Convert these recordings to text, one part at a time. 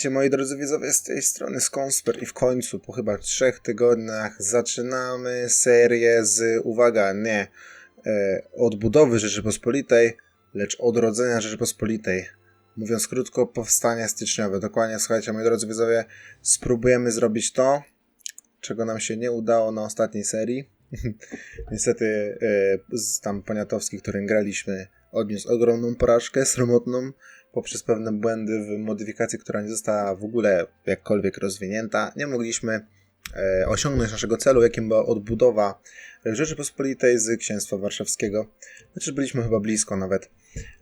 Witajcie moi drodzy widzowie z tej strony Skonsper i w końcu po chyba trzech tygodniach zaczynamy serię z, uwaga, nie e, odbudowy Rzeczypospolitej, lecz odrodzenia Rzeczypospolitej. Mówiąc krótko, powstanie styczniowe. Dokładnie, słuchajcie moi drodzy widzowie, spróbujemy zrobić to, czego nam się nie udało na ostatniej serii. Niestety e, z tam Poniatowski, którym graliśmy, odniósł ogromną porażkę sromotną poprzez pewne błędy w modyfikacji, która nie została w ogóle jakkolwiek rozwinięta. Nie mogliśmy e, osiągnąć naszego celu, jakim była odbudowa Rzeczypospolitej z Księstwa Warszawskiego. Znaczy byliśmy chyba blisko nawet.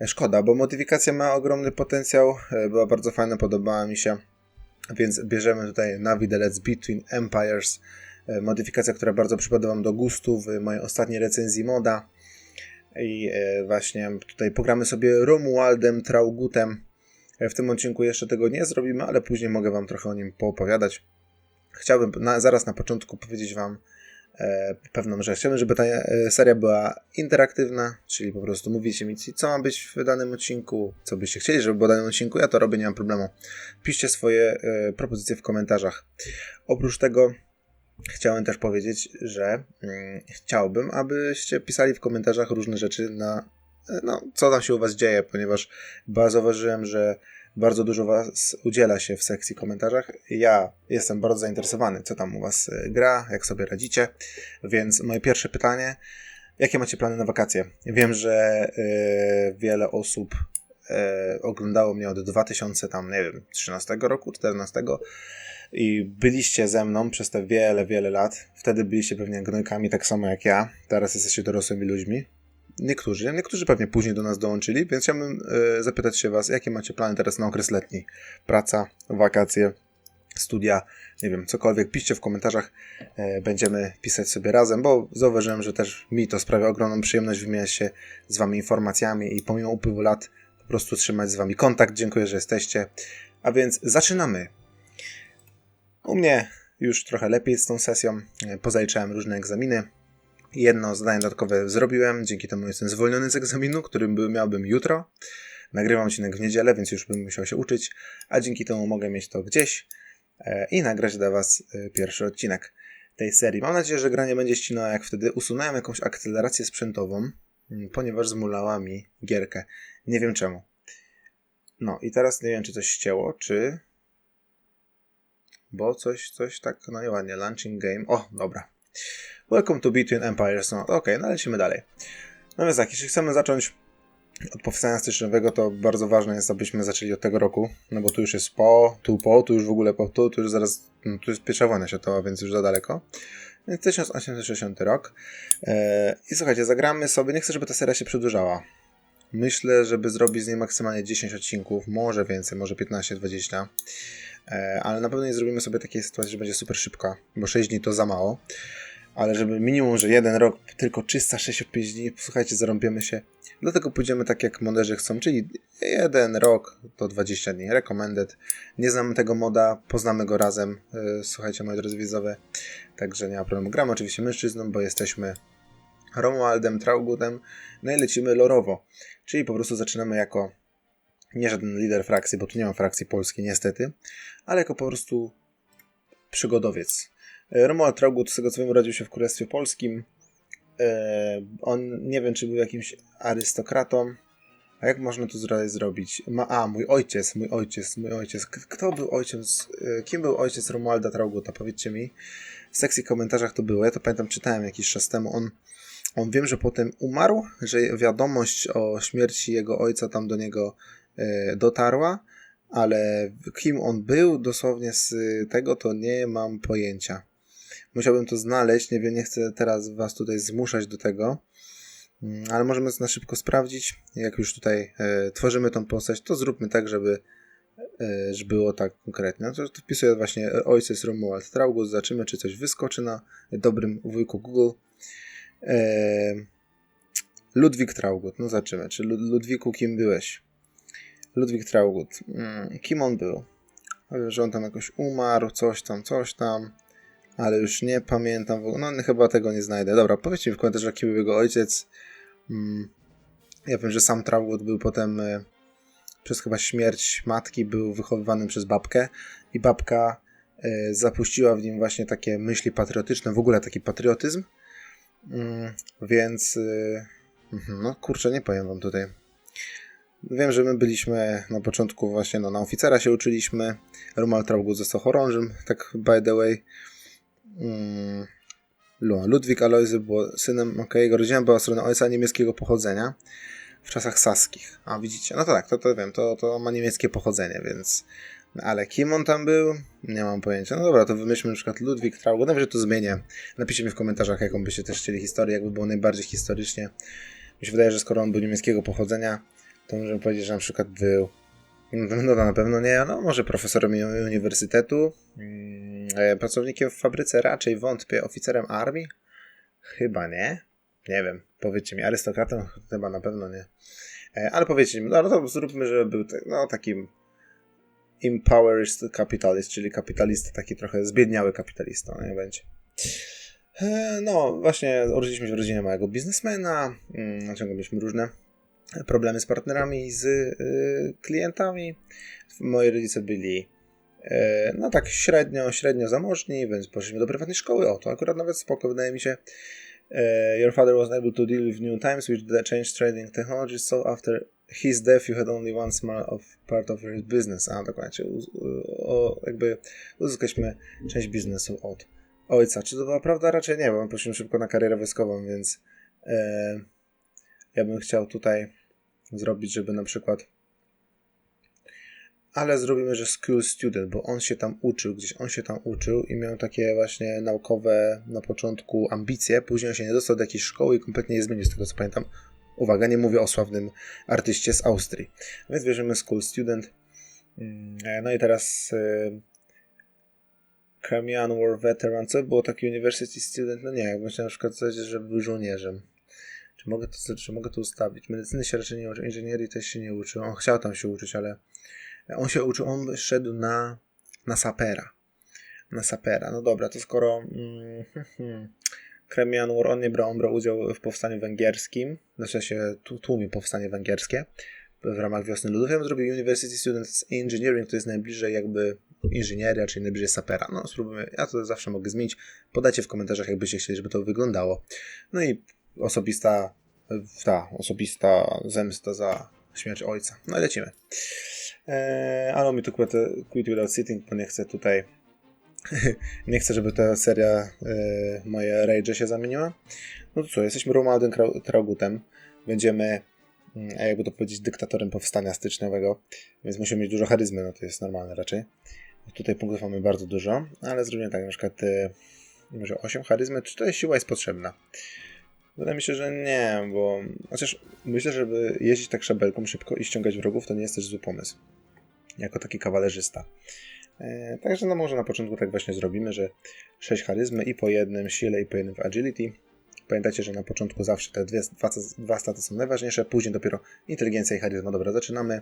E, szkoda, bo modyfikacja ma ogromny potencjał, e, była bardzo fajna, podobała mi się. Więc bierzemy tutaj Navidelec Between Empires, e, modyfikacja, która bardzo przypadła Wam do gustu w mojej ostatniej recenzji moda. I e, właśnie tutaj pogramy sobie Romualdem Traugutem. E, w tym odcinku jeszcze tego nie zrobimy, ale później mogę Wam trochę o nim poopowiadać. Chciałbym na, zaraz na początku powiedzieć Wam e, pewną rzecz. Chciałbym, żeby ta e, seria była interaktywna, czyli po prostu mówicie mi, co ma być w danym odcinku, co byście chcieli, żeby było w danym odcinku. Ja to robię, nie mam problemu. Piszcie swoje e, propozycje w komentarzach. Oprócz tego Chciałem też powiedzieć, że mm, chciałbym, abyście pisali w komentarzach różne rzeczy na no, co tam się u Was dzieje, ponieważ zauważyłem, że bardzo dużo Was udziela się w sekcji komentarzach. Ja jestem bardzo zainteresowany, co tam u Was e, gra, jak sobie radzicie. Więc moje pierwsze pytanie, jakie macie plany na wakacje? Wiem, że y, wiele osób y, oglądało mnie od 2000 tam, nie wiem, 13 roku, 14 i byliście ze mną przez te wiele, wiele lat. Wtedy byliście pewnie gnojkami tak samo jak ja. Teraz jesteście dorosłymi ludźmi. Niektórzy, niektórzy pewnie później do nas dołączyli, więc chciałbym y, zapytać się Was, jakie macie plany teraz na okres letni? Praca, wakacje, studia, nie wiem, cokolwiek. Piszcie w komentarzach, y, będziemy pisać sobie razem, bo zauważyłem, że też mi to sprawia ogromną przyjemność wymieniać się z Wami informacjami i pomimo upływu lat po prostu trzymać z Wami kontakt. Dziękuję, że jesteście. A więc zaczynamy. U mnie już trochę lepiej z tą sesją. Pozaliczałem różne egzaminy. Jedno zadanie dodatkowe zrobiłem, dzięki temu jestem zwolniony z egzaminu, którym miałbym jutro. Nagrywam odcinek w niedzielę, więc już bym musiał się uczyć, a dzięki temu mogę mieć to gdzieś e, i nagrać dla Was e, pierwszy odcinek tej serii. Mam nadzieję, że gra nie będzie ścinała jak wtedy. Usunąłem jakąś akcelerację sprzętową, mm, ponieważ zmulała mi gierkę. Nie wiem czemu. No i teraz nie wiem, czy coś ścięło, czy bo coś, coś tak, no i ładnie, launching game, o, dobra. Welcome to Between Empires, no okej, okay, no lecimy dalej. No więc tak, jeśli chcemy zacząć od powstania styczniowego, to bardzo ważne jest, abyśmy zaczęli od tego roku, no bo tu już jest po, tu po, tu już w ogóle po, tu, tu już zaraz, no, tu jest pierwsza wojna światowa, więc już za daleko. Więc 1860 rok. Eee, I słuchajcie, zagramy sobie, nie chcę, żeby ta seria się przedłużała. Myślę, żeby zrobić z niej maksymalnie 10 odcinków, może więcej, może 15-20. E, ale na pewno nie zrobimy sobie takiej sytuacji, że będzie super szybka, bo 6 dni to za mało. Ale żeby minimum, że jeden rok, tylko 365 dni, słuchajcie, zarąbiemy się. Dlatego pójdziemy tak, jak moderzy chcą, czyli jeden rok to 20 dni. Recommended. Nie znamy tego moda, poznamy go razem. E, słuchajcie, moi drodzy widzowie. Także nie ma problemu. Gramy oczywiście mężczyzną, bo jesteśmy Romualdem, Traugutem. No i lecimy lorowo. Czyli po prostu zaczynamy jako nie żaden lider frakcji, bo tu nie ma frakcji polskiej niestety, ale jako po prostu przygodowiec. Romuald Traugut, z tego co wiem, urodził się w Królestwie Polskim. E, on nie wiem, czy był jakimś arystokratą. A jak można to zrobić? Ma, a, mój ojciec, mój ojciec, mój ojciec. Kto był ojciec? E, kim był ojciec Romualda Trauguta? Powiedzcie mi. W sekcji komentarzach to było. Ja to pamiętam, czytałem jakiś czas temu. On, on wiem, że potem umarł, że wiadomość o śmierci jego ojca tam do niego E, dotarła, ale kim on był dosłownie z tego, to nie mam pojęcia. Musiałbym to znaleźć, nie wiem, nie chcę teraz was tutaj zmuszać do tego, mm, ale możemy na szybko sprawdzić. Jak już tutaj e, tworzymy tą postać, to zróbmy tak, żeby, e, było tak konkretnie. No to, to wpisuję właśnie ojciec Romuald Traugut, zobaczymy, czy coś wyskoczy na dobrym wujku Google. Ludwik Traugut, no zobaczymy, czy Ludwiku kim byłeś? Ludwik Traugut. Hmm, kim on był? Wiem, że on tam jakoś umarł, coś tam, coś tam, ale już nie pamiętam. No chyba tego nie znajdę. Dobra, powiedzcie mi w komentarzach, kim był jego ojciec. Hmm. Ja wiem, że sam Traugut był potem e, przez chyba śmierć matki był wychowywany przez babkę i babka e, zapuściła w nim właśnie takie myśli patriotyczne, w ogóle taki patriotyzm. Mm, więc e, mhm, no kurczę, nie powiem wam tutaj. Wiem, że my byliśmy na początku właśnie no, na oficera się uczyliśmy. Romuald Traugud został chorążym, tak by the way. Mm. Ludwik Alojzy był synem, ok, jego rodzina była strony ojca niemieckiego pochodzenia w czasach saskich. A widzicie, no to tak, to, to wiem, to, to ma niemieckie pochodzenie, więc... Ale kim on tam był? Nie mam pojęcia. No dobra, to wymyślmy na przykład Ludwik Traugud. Nawet, że to zmienię. Napiszcie mi w komentarzach, jaką byście też chcieli historię, jakby było najbardziej historycznie. Mi się wydaje, że skoro on był niemieckiego pochodzenia, to możemy powiedzieć, że na przykład był no, no na pewno nie, no może profesorem uniwersytetu, mm, e, pracownikiem w fabryce raczej wątpię, oficerem armii? Chyba nie. Nie wiem, powiedzcie mi, arystokratą? Chyba na pewno nie. E, ale powiedzcie mi, no, no to zróbmy, że był no, takim empowered capitalist, czyli kapitalista, taki trochę zbiedniały kapitalista, nie będzie. E, no, właśnie urodziliśmy się w rodzinie małego biznesmena, mm, ciągle mieliśmy różne problemy z partnerami, z y, klientami. Moi rodzice byli y, no tak średnio, średnio zamożni, więc poszliśmy do prywatnej szkoły. O, to akurat nawet spoko, wydaje mi się. Uh, your father was able to deal with new times which changed trading technologies, so after his death you had only one small of part of your business. A dokładnie, o, jakby uzyskaliśmy część biznesu od ojca. Czy to była prawda? Raczej nie, bo poszliśmy szybko na karierę wojskową, więc e, ja bym chciał tutaj zrobić, żeby na przykład ale zrobimy, że school student, bo on się tam uczył, gdzieś on się tam uczył i miał takie właśnie naukowe na początku ambicje, później on się nie dostał do jakiejś szkoły i kompletnie je zmienił z tego co pamiętam. Uwaga, nie mówię o sławnym artyście z Austrii. Więc bierzemy school student. Mm, no i teraz Crimean War Veteran, co było taki University Student? No nie, jakbym chciał na przykład coś, żeby był żołnierzem. Czy mogę to, czy mogę to ustawić? Medycyny się raczej nie uczył, inżynierii też się nie uczył. On chciał tam się uczyć, ale on się uczył, on szedł na, na sapera. Na sapera. No dobra, to skoro mm, hmm, Kremian on nie brał, udział w powstaniu węgierskim, znaczy się tłumie powstanie węgierskie w ramach Wiosny Ludów. Ja zrobił University Students Engineering, to jest najbliżej jakby inżynieria, czyli najbliżej sapera. No spróbujmy, ja to zawsze mogę zmienić. Podajcie w komentarzach, jakbyście chcieli, żeby to wyglądało. No i osobista, ta osobista zemsta za śmierć ojca. No i lecimy. Eee, ale mi tu quit, quit Without Sitting, bo nie chcę tutaj nie chcę, żeby ta seria e, moje rage się zamieniła. No to co, jesteśmy Romualdem Traugutem. Będziemy, mm, jakby to powiedzieć, dyktatorem powstania styczniowego, więc musimy mieć dużo charyzmy, no to jest normalne raczej. Tutaj punktów mamy bardzo dużo, ale zrobimy tak, na przykład e, może 8 charyzmy, czy to siła jest potrzebna? Wydaje mi się, że nie, bo chociaż myślę, żeby jeździć tak szabelką szybko i ściągać wrogów, to nie jest też zły pomysł. Jako taki kawalerzysta. E, także no może na początku tak właśnie zrobimy, że 6 charyzmy i po jednym sile i po jednym w agility. Pamiętajcie, że na początku zawsze te dwie, dwa, dwa staty są najważniejsze, później dopiero inteligencja i charyzma. Dobra, zaczynamy.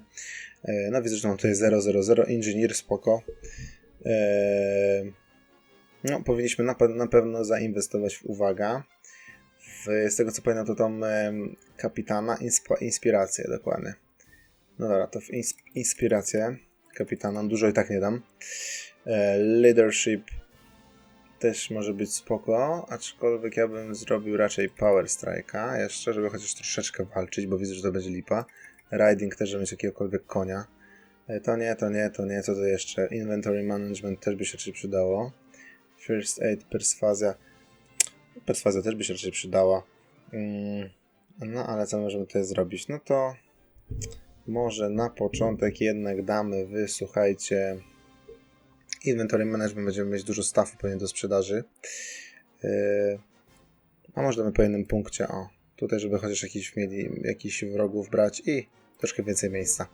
E, no widzę, że mam tutaj 000, inżynier, spoko. E, no, powinniśmy na, na pewno zainwestować w uwaga z tego co pamiętam, to tam kapitana, insp inspirację dokładnie. No dobra, to w insp inspirację kapitana, dużo i tak nie dam. E, leadership też może być spoko, aczkolwiek ja bym zrobił raczej Power Strike'a jeszcze, żeby chociaż troszeczkę walczyć, bo widzę, że to będzie lipa. Riding też, żeby mieć jakiegokolwiek konia. E, to nie, to nie, to nie, co to jeszcze? Inventory Management też by się raczej przydało. First Aid, Perswazja. Perswazja też by się raczej przydała. Mm, no ale co możemy tutaj zrobić? No to może na początek jednak damy wy, słuchajcie, inventory management, będziemy mieć dużo staffu pewnie do sprzedaży. Yy, a może damy po jednym punkcie, o, tutaj, żeby chociaż jakiś mieli jakiś wrogów brać i troszkę więcej miejsca.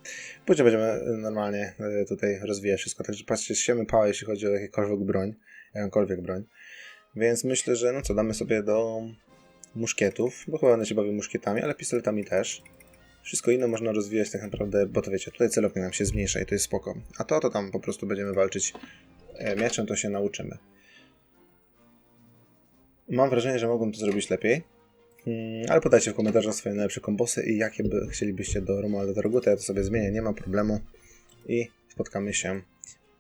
Później będziemy normalnie yy, tutaj rozwijać wszystko, także patrzcie, siemy pała, jeśli chodzi o jakiekolwiek broń, jakąkolwiek broń. Więc myślę, że no co, damy sobie do muszkietów, bo chyba one się bawią muszkietami, ale pistoletami też. Wszystko inne można rozwijać tak naprawdę, bo to wiecie, tutaj celownik nam się zmniejsza i to jest spoko. A to, to tam po prostu będziemy walczyć e, mieczem, to się nauczymy. Mam wrażenie, że mogłem to zrobić lepiej. Mm, ale podajcie w komentarzach swoje najlepsze kombosy i jakie by chcielibyście do Romualda Droguta. Ja to sobie zmienię, nie ma problemu. I spotkamy się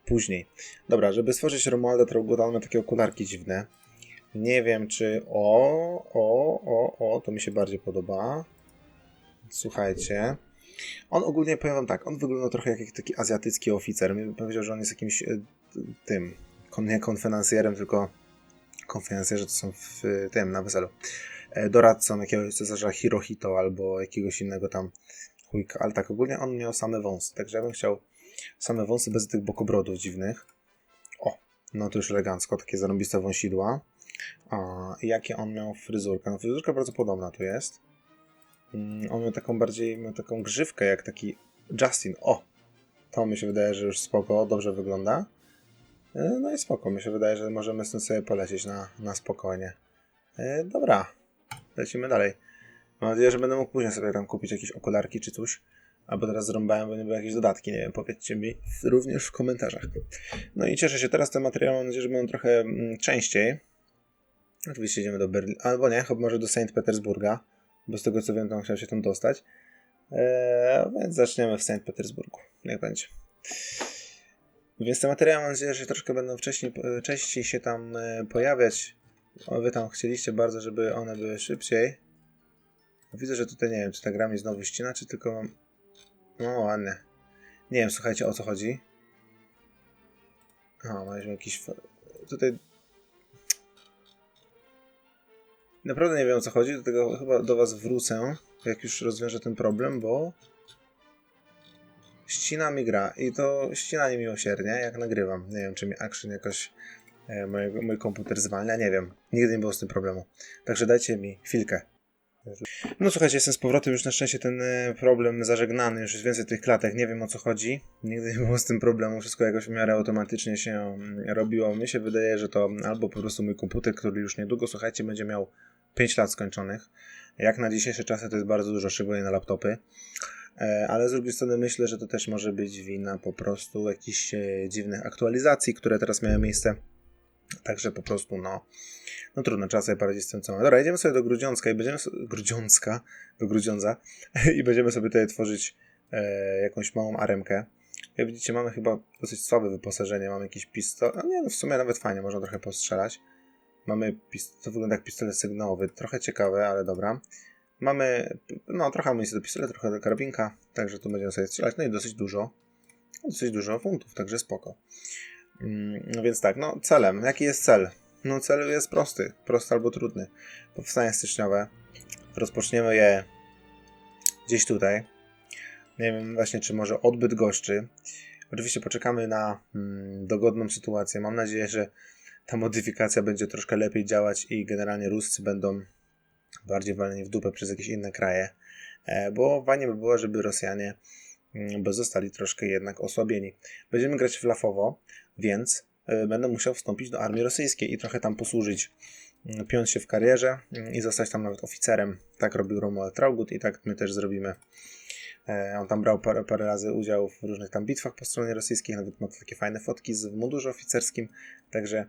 później. Dobra, żeby stworzyć Romualda Droguta, on ma takie okularki dziwne. Nie wiem, czy... O, o, o, o, to mi się bardziej podoba. Słuchajcie. On ogólnie, powiem wam tak, on wygląda trochę jak taki azjatycki oficer. Mi powiedział, że on jest jakimś e, tym, nie konferansjerem, tylko konferencjerze to są w tym, na weselu. E, doradcą jakiegoś cesarza Hirohito albo jakiegoś innego tam chujka. Ale tak, ogólnie on miał same wąsy, także ja bym chciał same wąsy bez tych bokobrodów dziwnych. O, no to już elegancko, takie zarąbiste wąsidła. A, jakie on miał fryzurkę? No fryzurka bardzo podobna tu jest. Mm, on miał taką bardziej, miał taką grzywkę jak taki Justin. O! To mi się wydaje, że już spoko, dobrze wygląda. E, no i spoko, mi się wydaje, że możemy z tym sobie polecieć na, na spokojnie. E, dobra, lecimy dalej. Mam nadzieję, że będę mógł później sobie tam kupić jakieś okularki czy coś. Albo teraz zrąbałem, nie były jakieś dodatki, nie wiem, powiedzcie mi również w komentarzach. No i cieszę się, teraz ten materiał mam nadzieję, że będą trochę mm, częściej. Oczywiście idziemy do Berlina, albo nie, chyba może do St. Petersburga, bo z tego co wiem, tam chciał się tam dostać. Eee, więc zaczniemy w St. Petersburgu, niech będzie. Więc te materiały mam nadzieję, że troszkę będą wcześniej, częściej się tam e, pojawiać. O, wy tam chcieliście bardzo, żeby one były szybciej. Widzę, że tutaj nie wiem, czy ta gra mi znowu ścina, czy tylko mam... No ładnie. Nie wiem, słuchajcie, o co chodzi. O, mamy jakiś... Tutaj... Naprawdę nie wiem, o co chodzi, dlatego chyba do was wrócę, jak już rozwiążę ten problem, bo ścina mi gra i to ścina niemiłosiernie, jak nagrywam. Nie wiem, czy mi action jakoś e, mój komputer zwalnia, nie wiem. Nigdy nie było z tym problemu. Także dajcie mi chwilkę. No słuchajcie, jestem z powrotem, już na szczęście ten e, problem zażegnany, już jest więcej tych klatek, nie wiem o co chodzi. Nigdy nie było z tym problemu, wszystko jakoś w miarę automatycznie się mm, robiło. Mi się wydaje, że to albo po prostu mój komputer, który już niedługo, słuchajcie, będzie miał 5 lat skończonych. Jak na dzisiejsze czasy to jest bardzo dużo, szczególnie na laptopy. E, ale z drugiej strony myślę, że to też może być wina po prostu jakichś e, dziwnych aktualizacji, które teraz miały miejsce. Także po prostu, no, no trudno, trzeba sobie poradzić z tym, co mamy. Dobra, jedziemy sobie do Grudziącka i będziemy... Grudziącka, do Grudziądza i będziemy sobie tutaj tworzyć e, jakąś małą aremkę. Jak widzicie, mamy chyba dosyć słabe wyposażenie. Mamy jakiś pistolet. Nie, no w sumie nawet fajnie, można trochę postrzelać. Mamy to wygląda jak pistolet sygnałowy. Trochę ciekawe, ale dobra. Mamy, no trochę amunicji do pistoletu, trochę do karabinka, także tu będziemy sobie strzelać, no i dosyć dużo, dosyć dużo funtów, także spoko. No więc tak, no celem, jaki jest cel? No cel jest prosty, prosty albo trudny. Powstanie styczniowe, rozpoczniemy je gdzieś tutaj. Nie wiem właśnie, czy może odbyt goszczy. Oczywiście poczekamy na mm, dogodną sytuację. Mam nadzieję, że ta modyfikacja będzie troszkę lepiej działać i generalnie Ruscy będą bardziej waleni w dupę przez jakieś inne kraje, e, bo fajnie by było, żeby Rosjanie mm, by zostali troszkę jednak osłabieni. Będziemy grać flafowo, więc e, będę musiał wstąpić do armii rosyjskiej i trochę tam posłużyć, mm, piąć się w karierze mm, i zostać tam nawet oficerem. Tak robił Romuald Traugut i tak my też zrobimy. E, on tam brał parę, parę razy udział w różnych tam bitwach po stronie rosyjskiej, nawet ma takie fajne fotki z w mundurze oficerskim, także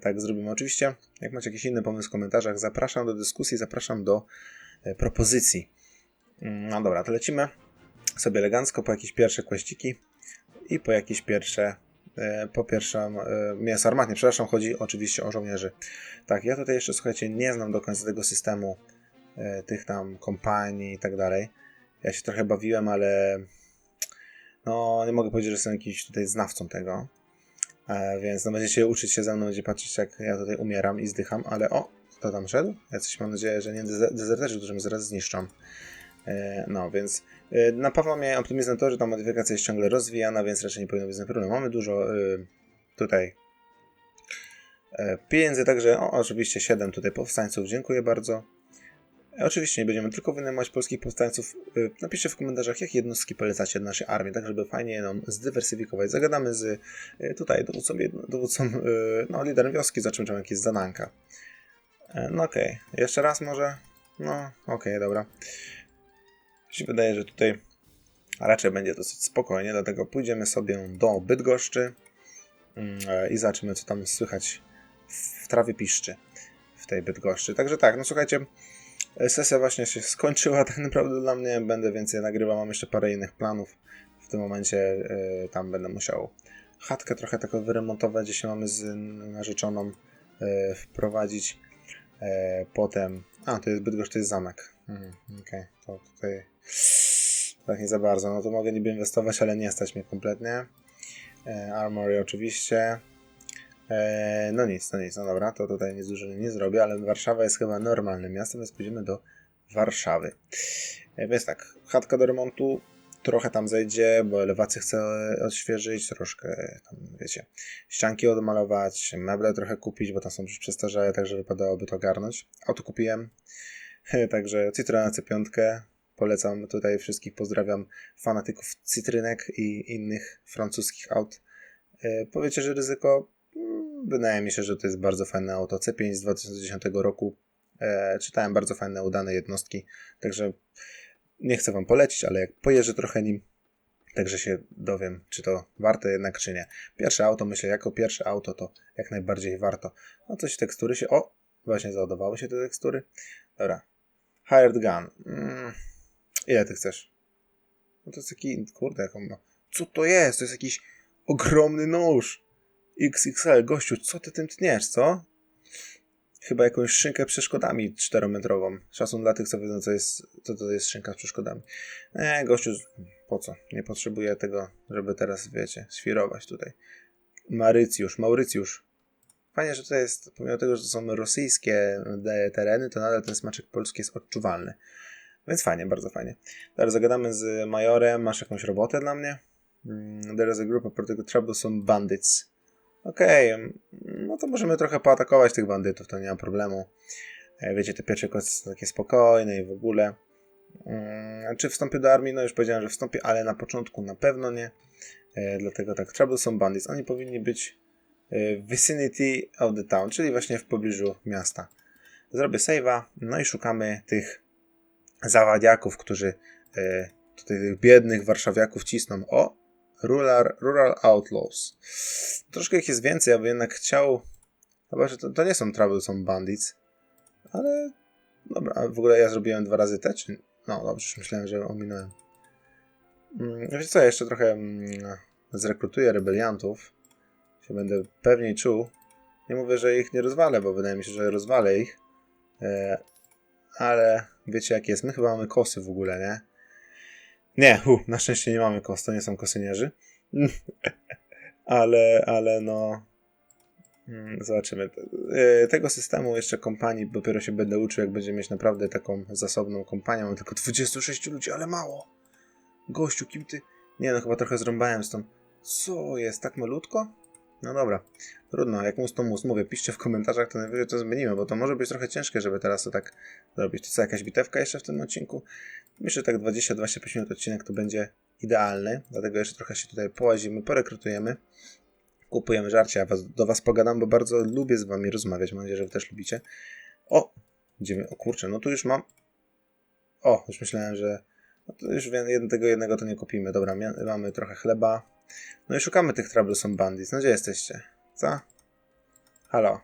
tak zrobimy. Oczywiście, jak macie jakiś inny pomysł w komentarzach, zapraszam do dyskusji, zapraszam do e, propozycji. Mm, no dobra, to lecimy sobie elegancko po jakieś pierwsze kłeściki i po jakieś pierwsze e, po pierwsze e, mięso armatnie, przepraszam, chodzi oczywiście o żołnierzy. Tak, ja tutaj jeszcze, słuchajcie, nie znam do końca tego systemu tych tam kompanii i tak dalej. Ja się trochę bawiłem, ale no nie mogę powiedzieć, że jestem jakimś tutaj znawcą tego. E, więc no będziecie uczyć się ze mną, będzie patrzeć jak ja tutaj umieram i zdycham, ale o, kto tam szedł? Jacyś mam nadzieję, że nie dezerterzy, którzy mnie zaraz zniszczą. E, no, więc e, na pewno miałem optymizm to, że ta modyfikacja jest ciągle rozwijana, więc raczej nie powinno być problem. Mamy dużo tutaj pieniędzy, także o, oczywiście 7 tutaj powstańców, dziękuję bardzo. Oczywiście nie będziemy tylko wynajmować polskich powstańców. Y, napiszcie w komentarzach, jakie jednostki polecacie do naszej armii, tak żeby fajnie ją zdywersyfikować. Zagadamy z y, tutaj dowódcą, dowódcą y, no, liderem wioski, zaczynamy jakieś zadanka. E, no okej, okay. jeszcze raz może? No okej, okay, dobra. Mi się wydaje, że tutaj raczej będzie dosyć spokojnie, dlatego pójdziemy sobie do Bydgoszczy mm, i zobaczymy, co tam słychać w trawie piszczy w tej Bydgoszczy. Także tak, no słuchajcie, Sesja właśnie się skończyła tak naprawdę dla mnie. Będę więcej nagrywał, mam jeszcze parę innych planów. W tym momencie e, tam będę musiał chatkę trochę taką wyremontować, gdzie się mamy z narzeczoną e, wprowadzić. E, potem... A, to jest Bydgoszcz, to jest zamek. Mhm, Okej, to tutaj... Tak nie za bardzo. No to mogę niby inwestować, ale nie stać mnie kompletnie. E, Armory oczywiście. E, no nic, no nic, no dobra, to tutaj nic dużo nie zrobię, ale Warszawa jest chyba normalnym miastem, więc pójdziemy do Warszawy. E, więc tak, chatka do remontu, trochę tam zejdzie, bo elewację chcę odświeżyć, troszkę tam, wiecie, ścianki odmalować, meble trochę kupić, bo tam są już przestarzałe, także wypadałoby to ogarnąć. Auto kupiłem, także Citroen C5, polecam tutaj wszystkich, pozdrawiam fanatyków cytrynek i innych francuskich aut. E, powiecie, że ryzyko Wydaje mi się, że to jest bardzo fajne auto. C5 z 2010 roku. E, czytałem bardzo fajne, udane jednostki. Także nie chcę Wam polecić, ale jak pojeżdżę trochę nim, także się dowiem, czy to warto jednak, czy nie. Pierwsze auto, myślę, jako pierwsze auto to jak najbardziej warto. No coś tekstury się... O! Właśnie załadowały się te tekstury. Dobra. Hired Gun. Mm, ile Ty chcesz? No to jest taki... Kurde, jak on. Co to jest? To jest jakiś ogromny nóż. XXL, gościu, co ty tym tniesz, co? Chyba jakąś szynkę przeszkodami 4-metrową. Szacun dla tych, co wiedzą, co, jest, co to jest szynka z przeszkodami. Nie, gościu, po co? Nie potrzebuję tego, żeby teraz, wiecie, świrować tutaj. Marycjusz, Maurycjusz. Fajnie, że to jest, pomimo tego, że to są rosyjskie tereny, to nadal ten smaczek polski jest odczuwalny. Więc fajnie, bardzo fajnie. Teraz zagadamy z Majorem. Masz jakąś robotę dla mnie? Mm, There is a group of particular troublesome bandits. Okej, okay, no to możemy trochę poatakować tych bandytów, to nie ma problemu. E, wiecie, te pierwsze kwestie są takie spokojne i w ogóle. Hmm, czy wstąpię do armii? No już powiedziałem, że wstąpię, ale na początku na pewno nie. E, dlatego tak, Troublesome Bandits. Oni powinni być e, w vicinity of the town, czyli właśnie w pobliżu miasta. Zrobię save'a, no i szukamy tych zawadiaków, którzy tutaj tych biednych warszawiaków cisną. O, Rural, Rural Outlaws. Troszkę ich jest więcej, ja bym jednak chciał. Chyba, że to, to nie są Troublesome Bandits. Ale. Dobra, a w ogóle ja zrobiłem dwa razy te, czy. No dobrze, już myślałem, że ominąłem. Mm, wiecie co, ja jeszcze trochę mm, zrekrutuję rebeliantów. Się będę pewniej czuł. Nie mówię, że ich nie rozwalę, bo wydaje mi się, że rozwalę ich. E, ale wiecie jak jest. My chyba mamy kosy w ogóle, nie? Nie, hu, na szczęście nie mamy kos, to nie są kosynierzy. ale, ale no. Mm, zobaczymy. E, tego systemu jeszcze kompanii dopiero się będę uczył, jak będziemy mieć naprawdę taką zasobną kompanię. Mam tylko 26 ludzi, ale mało. Gościu, kim ty? Nie no, chyba trochę zrąbałem stąd. Co jest, tak malutko? No dobra, trudno, jak mus to mus. Mówię, piszcie w komentarzach, to najwyżej to zmienimy, bo to może być trochę ciężkie, żeby teraz to tak zrobić. To co, jakaś bitewka jeszcze w tym odcinku? Myślę, że tak 20-25 minut odcinek to będzie idealny, dlatego jeszcze trochę się tutaj połazimy, porekrutujemy, kupujemy żarcie, ja was, do was pogadam, bo bardzo lubię z wami rozmawiać, mam nadzieję, że wy też lubicie. O, idziemy, o kurczę, no tu już mam... O, już myślałem, że... No to już tego jednego to nie kupimy. Dobra, mamy trochę chleba, no i szukamy tych Troublesome Bandits. No gdzie jesteście? Co? Halo?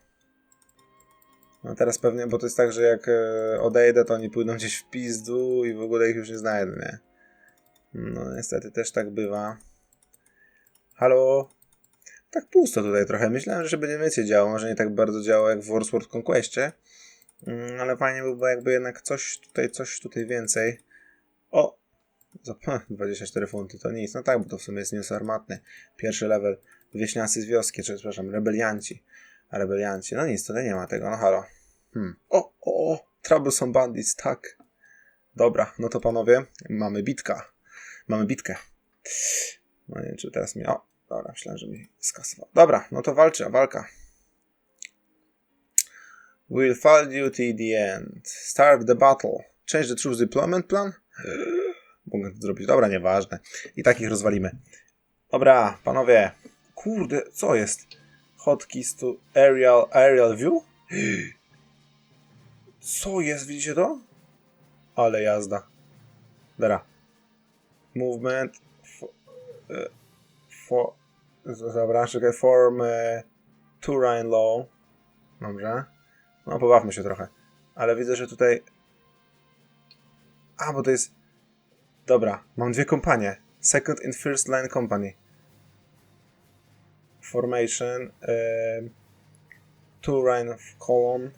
No teraz pewnie, bo to jest tak, że jak e, odejdę, to oni pójdą gdzieś w pizdu i w ogóle ich już nie znajdę, nie? No niestety też tak bywa. Halo? Tak pusto tutaj trochę. Myślałem, że będzie więcej działo. Może nie tak bardzo działo jak w Warsworld Conquestie. Mm, ale fajnie by było jakby jednak coś tutaj, coś tutaj więcej. O! Za 24 funty to nic. No tak, bo to w sumie jest news armatny. Pierwszy level. Wieśniacy z wioski, czy przepraszam, rebelianci. A rebelianci. No nic, tutaj nie ma tego. No halo. Hmm. O, o, o, Troublesome Bandits, tak. Dobra, no to panowie, mamy bitka. Mamy bitkę. No nie wiem, czy teraz mi... O, dobra, myślałem, że mi skasował. Dobra, no to walczy, walka. We'll follow you to the end. Start the battle. Change the troops deployment plan? Mogę to zrobić. Dobra, nieważne. I takich rozwalimy. Dobra, panowie. Kurde, co jest? Hotkeys to aerial, aerial view? Co jest? Widzicie to? Ale jazda. Dobra. Movement. For, e, dobra, czekaj. Form uh, terrain low. Dobrze. No, pobawmy się trochę. Ale widzę, że tutaj A, bo to jest... Dobra, mam dwie kompanie. Second and first line company. Formation. two line of column.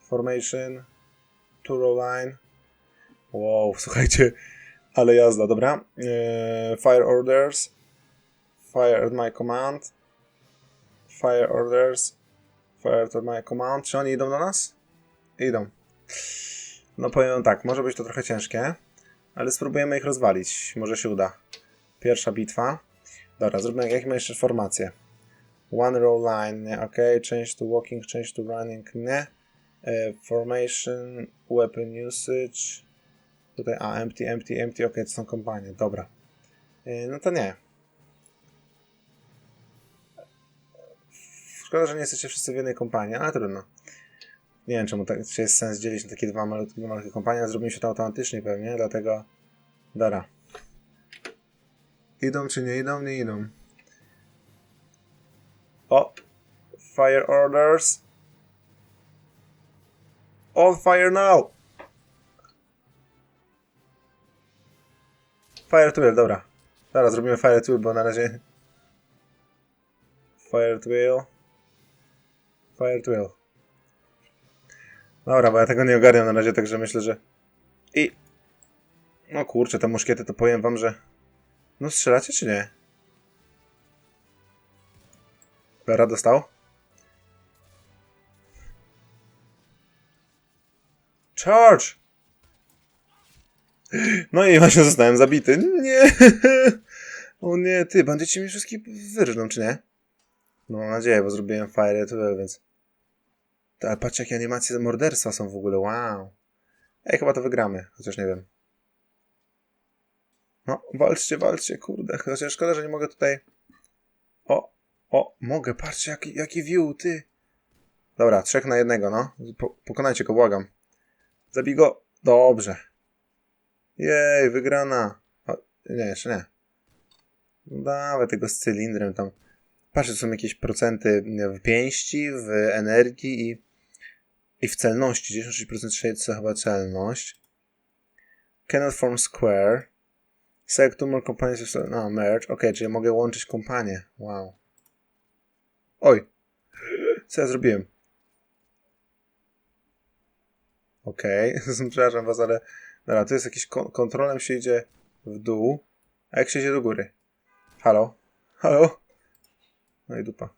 Formation. Two row line. Wow, słuchajcie, ale jazda, dobra. Fire orders. Fire at my command. Fire orders. Fire at my command. Czy oni idą do nas? Idą. No powiem tak, może być to trochę ciężkie, ale spróbujemy ich rozwalić. Może się uda. Pierwsza bitwa. Dobra, zrobimy jakie ma jeszcze formacje. One row line, nie, ok. Change to walking, change to running, nie. E, formation, weapon usage. Tutaj, a, empty, empty, empty, ok, to są kompanie, dobra. E, no to nie. Szkoda, że nie jesteście wszyscy w jednej kompanii, ale trudno. Nie wiem, czemu tak, czy jest sens dzielić na takie dwa malutkie, malutkie kompanie, ale zrobimy się to automatycznie pewnie, dlatego... Dobra. Idą czy nie idą? Nie idą. O! Fire orders. All fire now! Fire to will, dobra. Dobra, zrobimy fire to will, bo na razie... Fire to will. Fire to will. Dobra, bo ja tego nie ogarniam na razie, także myślę, że... I... No kurczę, te muszkiety to powiem wam, że... No strzelacie czy nie? Bera dostał? Charge! No i właśnie zostałem zabity. Nie! O nie, ty, bandyci mi wszystkich wyrżną, czy nie? No mam nadzieję, bo zrobiłem fire well, więc... Ale patrz, jakie animacje morderstwa są w ogóle, wow. Ej, chyba to wygramy, chociaż nie wiem. No, walczcie, walczcie, kurde. Chociaż szkoda, że nie mogę tutaj... O, o, mogę, patrzcie, jaki, jaki view, ty. Dobra, trzech na jednego, no. Po, pokonajcie go, błagam. Zabij go. Dobrze. Jej, wygrana. O, nie, jeszcze nie. Dawaj tego z cylindrem tam. Patrzcie, są jakieś procenty w pięści, w energii i, i w celności. 96% shade chyba celność. Cannot form square. Select two more companies. No, merge. Ok, czyli mogę łączyć kompanie. Wow. Oj. Co ja zrobiłem? Okej, przepraszam was, ale... Dobra, tu jest jakiś kon kontrolem się idzie w dół. A jak się idzie do góry? Halo? Halo? No i dupa.